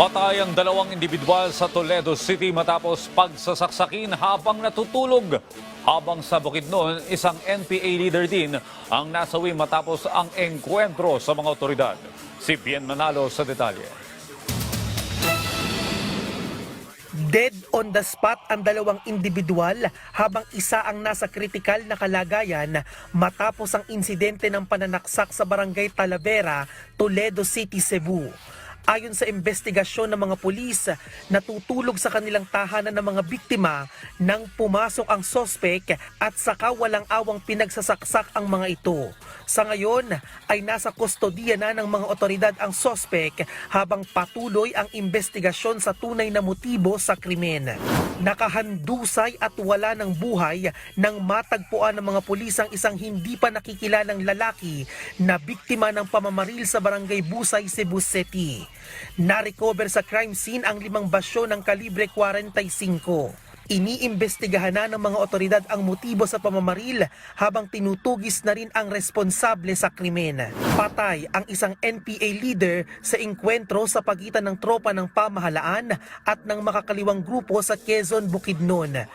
Patay ang dalawang individual sa Toledo City matapos pagsasaksakin habang natutulog. Habang sa Bukidnon, isang NPA leader din ang nasawi matapos ang engkwentro sa mga otoridad. Si Bien Manalo sa detalye. Dead on the spot ang dalawang individual habang isa ang nasa kritikal na kalagayan matapos ang insidente ng pananaksak sa barangay Talavera, Toledo City, Cebu. Ayon sa investigasyon ng mga pulis, natutulog sa kanilang tahanan ng mga biktima nang pumasok ang sospek at saka walang awang pinagsasaksak ang mga ito. Sa ngayon ay nasa kustodiya na ng mga otoridad ang sospek habang patuloy ang investigasyon sa tunay na motibo sa krimen. Nakahandusay at wala ng buhay nang matagpuan ng mga pulis ang isang hindi pa nakikilalang lalaki na biktima ng pamamaril sa barangay Busay, Cebu City. Na-recover sa crime scene ang limang basyo ng kalibre 45. Iniimbestigahan na ng mga otoridad ang motibo sa pamamaril habang tinutugis na rin ang responsable sa krimen. Patay ang isang NPA leader sa engkwentro sa pagitan ng tropa ng pamahalaan at ng makakaliwang grupo sa Quezon, Bukidnon.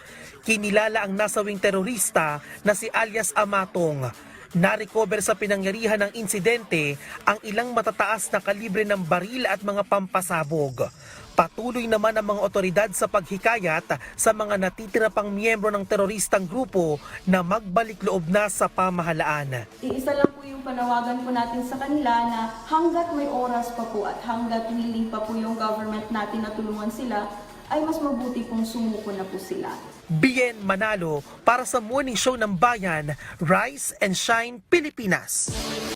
Kinilala ang nasawing terorista na si alias Amatong. Na-recover sa pinangyarihan ng insidente ang ilang matataas na kalibre ng baril at mga pampasabog. Patuloy naman ang mga otoridad sa paghikayat sa mga natitira pang miyembro ng teroristang grupo na magbalik loob na sa pamahalaan. Iisa lang po yung panawagan po natin sa kanila na hanggat may oras pa po at hanggat willing pa po yung government natin na tulungan sila, ay mas mabuti pong sumuko na po sila. Bien Manalo para sa Morning Show ng Bayan, Rise and Shine Pilipinas.